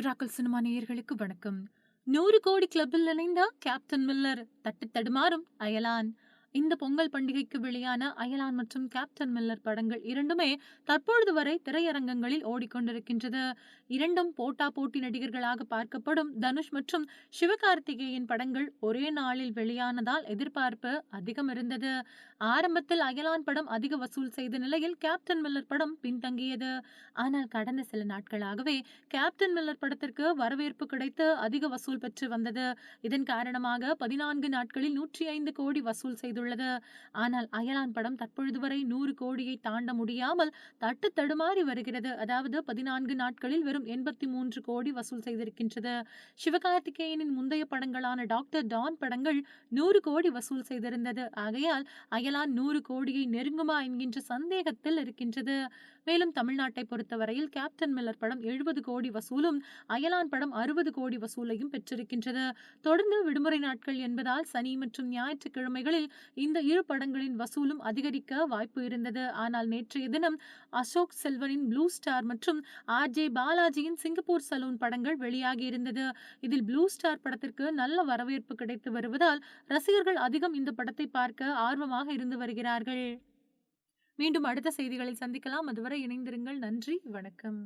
Miracle cinema நேயர்களுக்கு வணக்கம். நூறு கோடி கிளப்பில் இணைந்த கேப்டன் மில்லர் தட்டு தடுமாறும் அயலான். இந்த பொங்கல் பண்டிகைக்கு வெளியான அயலான் மற்றும் கேப்டன் மில்லர் படங்கள் இரண்டுமே தற்பொழுது வரை திரையரங்கங்களில் ஓடிக்கொண்டிருக்கின்றது. இரண்டும் போட்டா போட்டி நடிகர்களாக பார்க்கப்படும் தனுஷ் மற்றும் சிவகார்த்திகேயன் படங்கள் ஒரே நாளில் வெளியானதால் எதிர்பார்ப்பு அதிகம் இருந்தது. ஆரம்பத்தில் அயலான் படம் அதிக வசூல் செய்த நிலையில் கேப்டன் மில்லர் படம் பின்தங்கியது. ஆனால் கடந்த சில நாட்களாகவே கேப்டன் மில்லர் படத்திற்கு வரவேற்பு கிடைத்து அதிக வசூல் பெற்று வந்தது. இதன் காரணமாக பதினான்கு நாட்களில் நூற்றி ஐந்து கோடி வசூல் செய்துள்ளது ஆனால் அயலான் படம் தற்பொழுது வரை நூறு கோடியை தாண்ட முடியாமல் தட்டு தடுமாறி வருகிறது. அதாவது பதினான்கு நாட்களில் வெறும் எண்பத்தி மூன்று கோடி வசூல் செய்திருக்கின்றது. சிவகார்த்திகேயனின் முந்தைய படங்களான டாக்டர் டான் படங்கள் நூறு கோடி வசூல் செய்திருந்தது. ஆகையால் அயலான் நூறு கோடியை நெருங்குமா என்கின்ற சந்தேகத்தில் இருக்கின்றது. மேலும் தமிழ்நாட்டை பொறுத்தவரையில் கேப்டன் மில்லர் படம் எழுபது கோடி வசூலும் அயலான் படம் அறுபது கோடி வசூலையும் பெற்றிருக்கின்றது. தொடர்ந்து விடுமுறை நாட்கள் என்பதால் சனி மற்றும் ஞாயிற்றுக்கிழமைகளில் இந்த இரு படங்களின் வசூலும் அதிகரிக்க வாய்ப்பு இருந்தது. ஆனால் நேற்றைய தினம் அசோக் செல்வனின் ப்ளூ ஸ்டார் மற்றும் ஆர் ஜே பாலாஜியின் சிங்கப்பூர் சலூன் படங்கள் வெளியாகி இருந்தது. இதில் ப்ளூ ஸ்டார் படத்திற்கு நல்ல வரவேற்பு கிடைத்து வருவதால் ரசிகர்கள் அதிகம் இந்த படத்தை பார்க்க ஆர்வமாக இருந்து வருகிறார்கள். மீண்டும் அடுத்த செய்திகளில் சந்திக்கலாம். அதுவரை இணைந்திருங்கள். நன்றி. வணக்கம்.